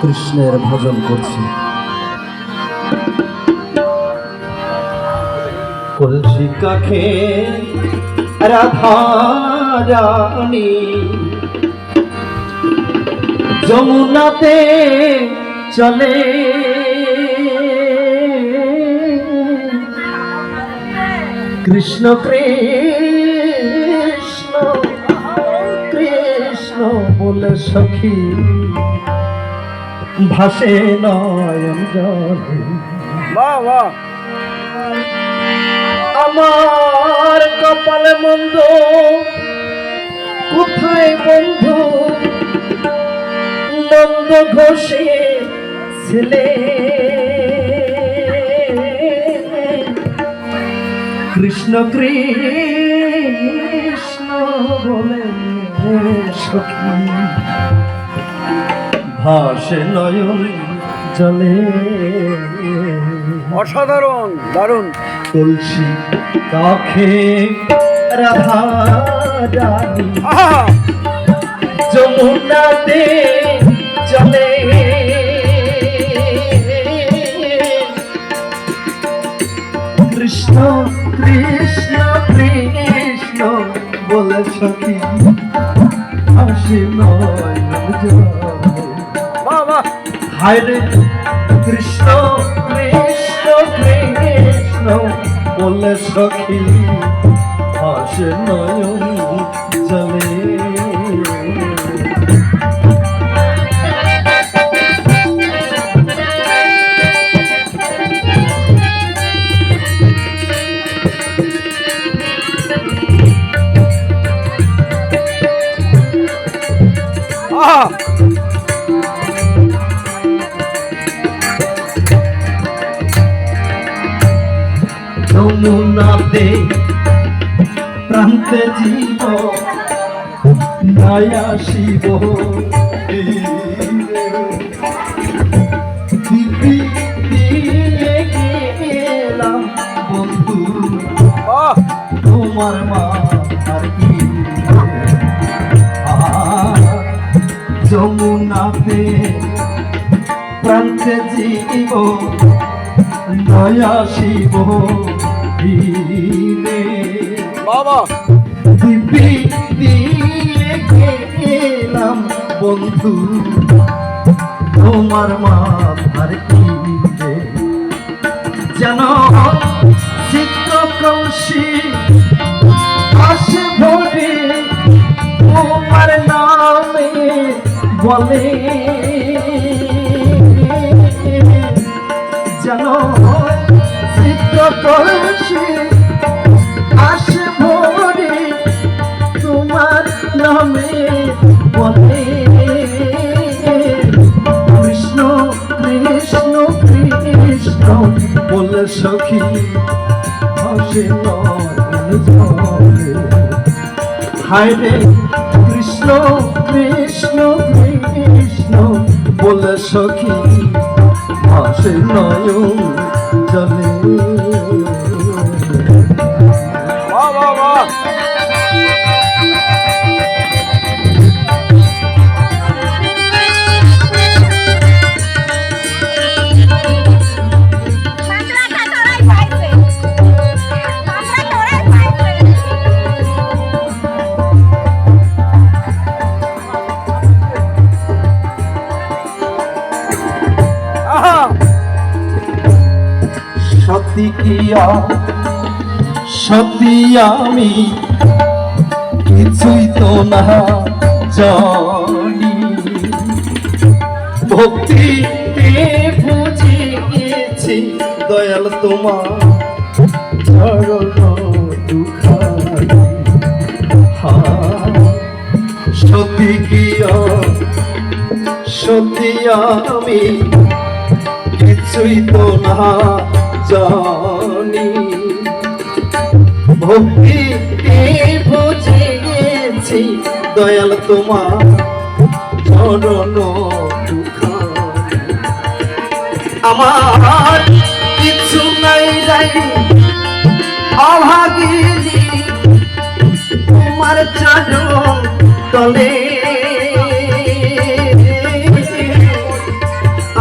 কৃষ্ণের ভজন করছি। কলসি কাখে রাধা রানী যমুনাতে চলে। কৃষ্ণ কৃষ্ণ কৃষ্ণ বলে সখী। ভাসে নয়ন জলে। আমার কপালে মন্দ কোথায় বন্ধু? নন্দ ঘোষে ছেলে। কৃষ্ণ কৃষ্ণ বলে সখী। ভাসে নয়ন জলে। অসাধারণ দারুণ। তুলসী কাখে রাধা রানী। যমুনাতে চলে। কৃষ্ণ কৃষ্ণ কৃষ্ণ বলে সখী হাসি নয় হায় কৃষ্ণ কৃষ্ণ কৃষ্ণ বলে সখী হাসে নয়ন চলে আহা! যমুনাতে প্রান্তে জীব নয়া শিব। বন্ধু তোমার মা আর কি যমুনাতে প্রান্তে জীব নয়া শিব ধীরে বাহ বাহ দিবি দিয়ে গেলাম বন্ধু। তোমার মাথার কি যেন চিত্র কলসি আসে ভরে তোমার নামে বলে। যেন সখী হাসে হায় রে কৃষ্ণ কৃষ্ণ কৃষ্ণ বলে সখী হাসে নয় জলে। সতী কিয়া সতী আমি কিছুই তো না জানি। ভক্তি বুঝিয়েছি দয়াল তোমার চরণ দুখানি। হা কিয়া সতী আমি কিছুই তো না জানি ভক্তি বুঝেছি দয়াল তোমার চরণ। আমার কিছু নাই যাই অভাগিনী, তোমার চরণ তলে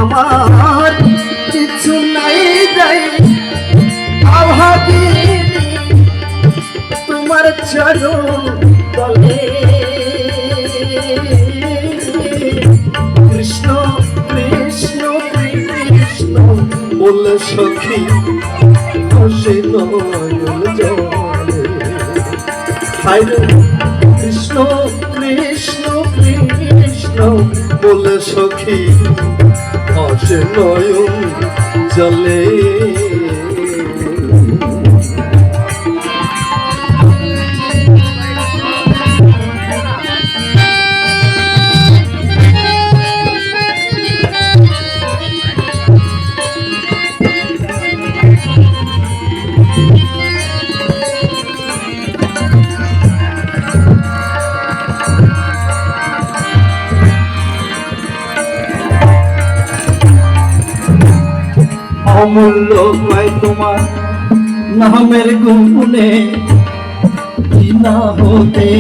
আমার তোমার চরণ তলে কৃষ্ণ কৃষ্ণ কৃষ্ণ, বলে সখী হাসে নয়ন জলে। কৃষ্ণ কৃষ্ণ কৃষ্ণ, বলে সখী হাসে নয়ন জলে। অমূল্য পাই তোমার নামের গুণে হতে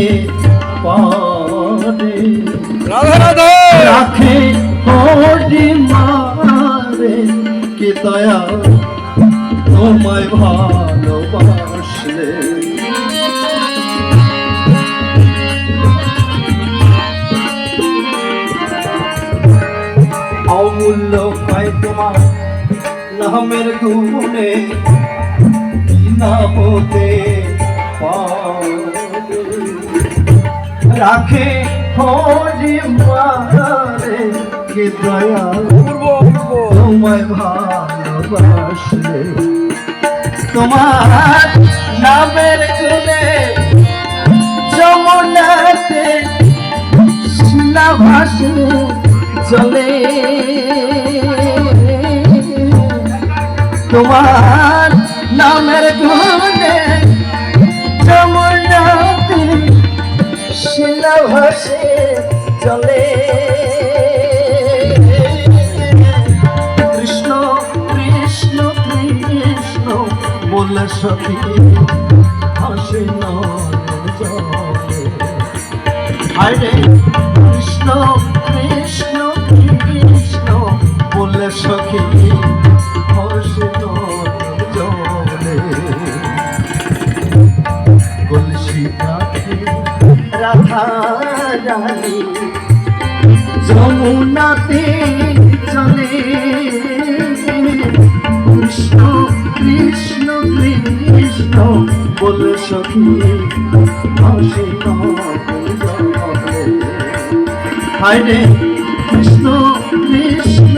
পারে। রাখে হরি মারে কি দয়া তোমায় ভালোবাসলে। অমূল্য পাই তোমার নামের গুণে না হতে রাখে খোঁজি মারে কে দয়া তোমায় ভালোবাসে তোমার তোমার নামের গুণে যমুনাতে শিলা ভাসে চলে। কৃষ্ণ কৃষ্ণ কৃষ্ণ বলে সখী, হাসে আরে কৃষ্ণ কৃষ্ণ। রানী যমুনাতে চলে কৃষ্ণ কৃষ্ণ কৃষ্ণ, বলে সখী হাসে হায়রে কৃষ্ণ কৃষ্ণ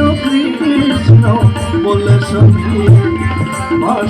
কৃষ্ণ, বলে সখী তোমার